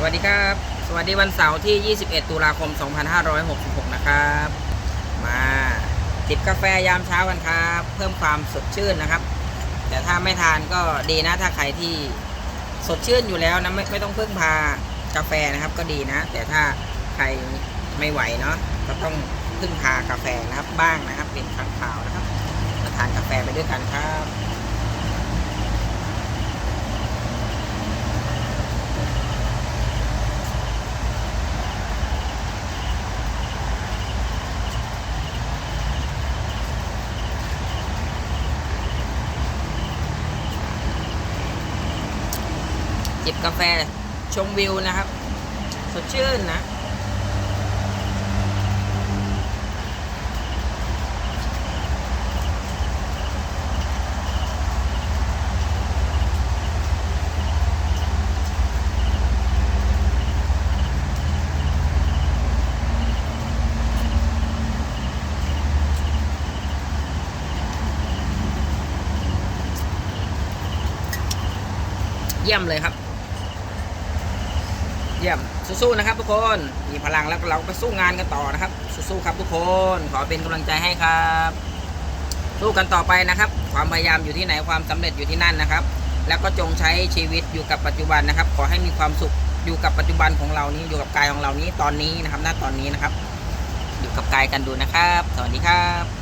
สวัสดีครับ สวัสดีวันเสาร์ที่ 21 ตุลาคม 2566 นะครับ มาจิบกาแฟยามเช้ากันครับ เพิ่มความสดชื่นนะครับ แต่ถ้าไม่ทานก็ดีนะถ้าใครที่สดชื่นอยู่แล้วนะไม่ไม่ต้องพึ่งพากาแฟนะครับก็ดีนะ แต่ถ้าใครไม่ไหวเนาะก็ต้องพึ่งพากาแฟนะครับบ้างนะครับ เป็นครั้งคราวนะครับมาทานกาแฟไปด้วยกันครับ จิบกาแฟชมวิวนะครับ สดชื่นนะเยี่ยมเลยครับ เยี่ยมสู้ๆนะครับทุกคนมีพลังแล้วเราก็สู้งานกันต่อนะครับ สู้ๆครับทุกคนขอเป็นกำลังใจให้ครับสู้กันต่อไปนะครับ ความพยายามอยู่ที่ไหนความสำเร็จอยู่ที่นั่นนะครับ แล้วก็จงใช้ชีวิตอยู่กับปัจจุบันนะครับ ขอให้มีความสุขอยู่กับปัจจุบันของเรานี้อยู่กับกายของเรานี้ตอนนี้นะครับ ณตอนนี้นะครับ อยู่กับกายกันดูนะครับ สวัสดีครับ